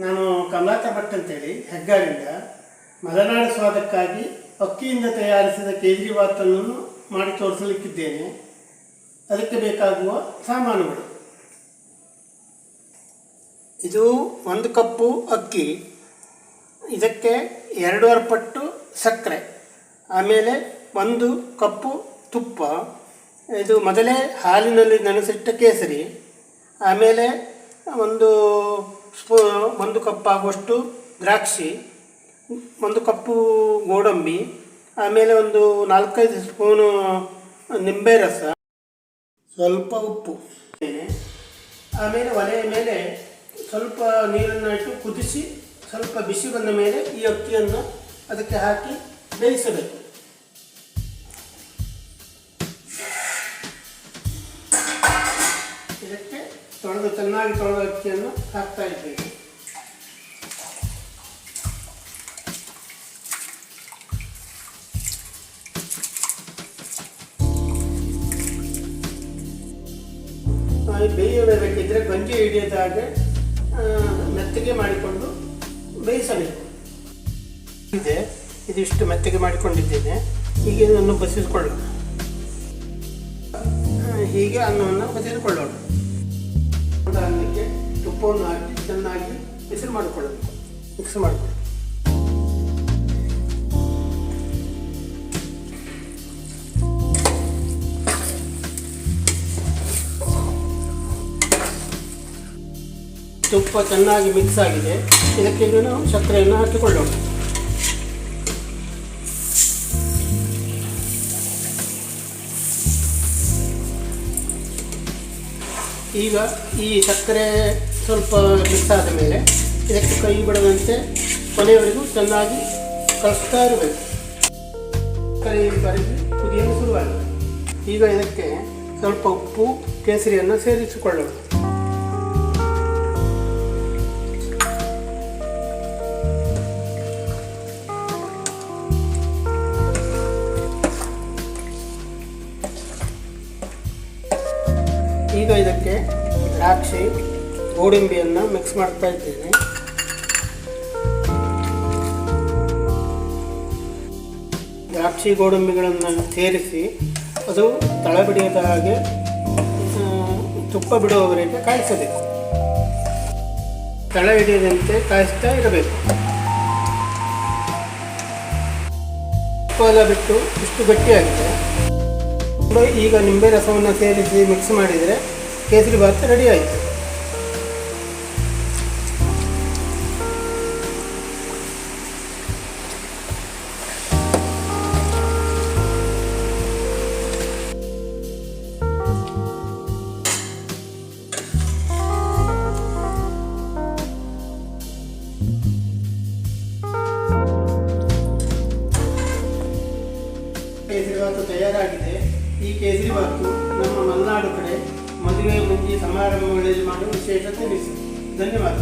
ನಾನು ಕಮಲಾಕರ್ ಭಟ್ ಅಂತೇಳಿ ಹೆಗ್ಗಾರಿಂದ ಮಲೆನಾಡು ಸ್ವಾದಕ್ಕಾಗಿ ಅಕ್ಕಿಯಿಂದ ತಯಾರಿಸಿದ ಕೇಜ್ರಿವಾತನ್ನು ಮಾಡಿ ತೋರಿಸಲಿಕ್ಕಿದ್ದೇನೆ. ಅದಕ್ಕೆ ಬೇಕಾಗುವ ಸಾಮಾನುಗಳು. ಇದು ಒಂದು ಕಪ್ಪು ಅಕ್ಕಿ, ಇದಕ್ಕೆ ಎರಡೂವರೆ ಪಟ್ಟು ಸಕ್ಕರೆ, ಆಮೇಲೆ ಒಂದು ಕಪ್ಪು ತುಪ್ಪ. ಇದು ಮೊದಲೇ ಹಾಲಿನಲ್ಲಿ ನೆನೆಸಿಟ್ಟ ಕೇಸರಿ, ಆಮೇಲೆ ಒಂದು ಸ್ಪೂ ಒಂದು ಕಪ್ ಆಗುವಷ್ಟು ದ್ರಾಕ್ಷಿ ಒಂದು ಕಪ್ಪು ಗೋಡಂಬಿ, ಆಮೇಲೆ ಒಂದು ನಾಲ್ಕೈದು ಸ್ಪೂನು ನಿಂಬೆ ರಸ, ಸ್ವಲ್ಪ ಉಪ್ಪು, ಆಮೇಲೆ ಒಲೆಯ ಮೇಲೆ ಸ್ವಲ್ಪ ನೀರನ್ನು ಇಟ್ಟು ಕುದಿಸಿ ಸ್ವಲ್ಪ ಬಿಸಿ ಬಂದ ಮೇಲೆ ಈ ಅಕ್ಕಿಯನ್ನು ಅದಕ್ಕೆ ಹಾಕಿ ಬೇಯಿಸಬೇಕು. ತೊಳೆದು ಚೆನ್ನಾಗಿ ತೊಳೆದ ಅಕ್ಕಿಯನ್ನು ಹಾಕ್ತಾ ಇದ್ದೀವಿ. ಬೇಯಬೇಕಿದ್ರೆ ಗಂಜಿ ಹಿಡಿಯದ ಹಾಗೆ ಆ, ಮೆತ್ತಗೆ ಮಾಡಿಕೊಂಡು ಬೇಯಿಸಬೇಕು. ಇದೆ ಇದಿಷ್ಟು ಮೆತ್ತಗೆ ಮಾಡಿಕೊಂಡಿದ್ದೇನೆ. ಈಗ ಇದನ್ನು ಬಸಿಸಿಕೊಳ್ಳೋಣ ಆ, ಹೀಗೆ ಅನ್ನವನ್ನು ಅನ್ನಕ್ಕೆ ತುಪ್ಪವನ್ನು ಹಾಕಿ ಚೆನ್ನಾಗಿ ಮಿಕ್ಸ್ ಮಾಡಿಕೊಳ್ಳಬೇಕು ಮಿಕ್ಸ್ ಮಾಡಿಕೊಳ್ಳಿ ತುಪ್ಪ ಚೆನ್ನಾಗಿ ಮಿಕ್ಸ್ ಆಗಿದೆ. ಇದಕ್ಕೆ ನಾವು ಸಕ್ಕರೆಯನ್ನು ಹಾಕಿಕೊಳ್ಳೋಣ. ಈಗ ಈ ಸಕ್ಕರೆ ಸ್ವಲ್ಪ ಮಿಕ್ಸ್ ಆದ ಮೇಲೆ ಇದಕ್ಕೆ ಕೈ ಬಿಡದಂತೆ ಕೊನೆಯವರೆಗೂ ಚೆನ್ನಾಗಿ ಕಲಿಸ್ತಾ ಇರಬೇಕು. ಕೈ ಬರೆದು ಕುದಿಯಲು ಶುರುವಾಗಿದೆ. ಈಗ ಇದಕ್ಕೆ ಸ್ವಲ್ಪ ಉಪ್ಪು, ಕೇಸರಿಯನ್ನು ಸೇರಿಸಿಕೊಳ್ಳೋಣ. ಈಗ ಇದಕ್ಕೆ ದ್ರಾಕ್ಷಿ ಗೋಡಂಬಿಯನ್ನು ಮಿಕ್ಸ್ ಮಾಡ್ತಾ ಇದ್ದೇನೆ. ದ್ರಾಕ್ಷಿ ಗೋಡಂಬಿಗಳನ್ನು ಸೇರಿಸಿ ಅದು ತಳ ಬಿಡಿಯದ ಹಾಗೆ ತುಪ್ಪ ಬಿಡುವವರೆಗೆ ಕಾಯಿಸಬೇಕು. ತಳ ಹಿಡಿಯದಂತೆ ಕಾಯಿಸ್ತಾ ಇರಬೇಕು. ತುಪ್ಪ ಎಲ್ಲ ಬಿಟ್ಟು ಇಷ್ಟು ಗಟ್ಟಿಯಾಗಿದೆ. ಈಗ ನಿಂಬೆ ರಸವನ್ನು ಸೇರಿಸಿ ಮಿಕ್ಸ್ ಮಾಡಿದರೆ ಕೇಸರಿ ಭಾತ್ ರೆಡಿ ಆಯಿತು. ಕೇಸರಿ ಭಾತು ತಯಾರಾಗಿದೆ. ಈ ಕೇಸರಿ ಭಾತು ನಮ್ಮ ಮಲೆನಾಡು ಕಡೆ ಮದುವೆ ಮುಂಚೆ ಸಮಾರಂಭಗಳಲ್ಲಿ ಮಾಡುವ ವಿಶೇಷ ಮಿಸ್ ಧನ್ಯವಾದ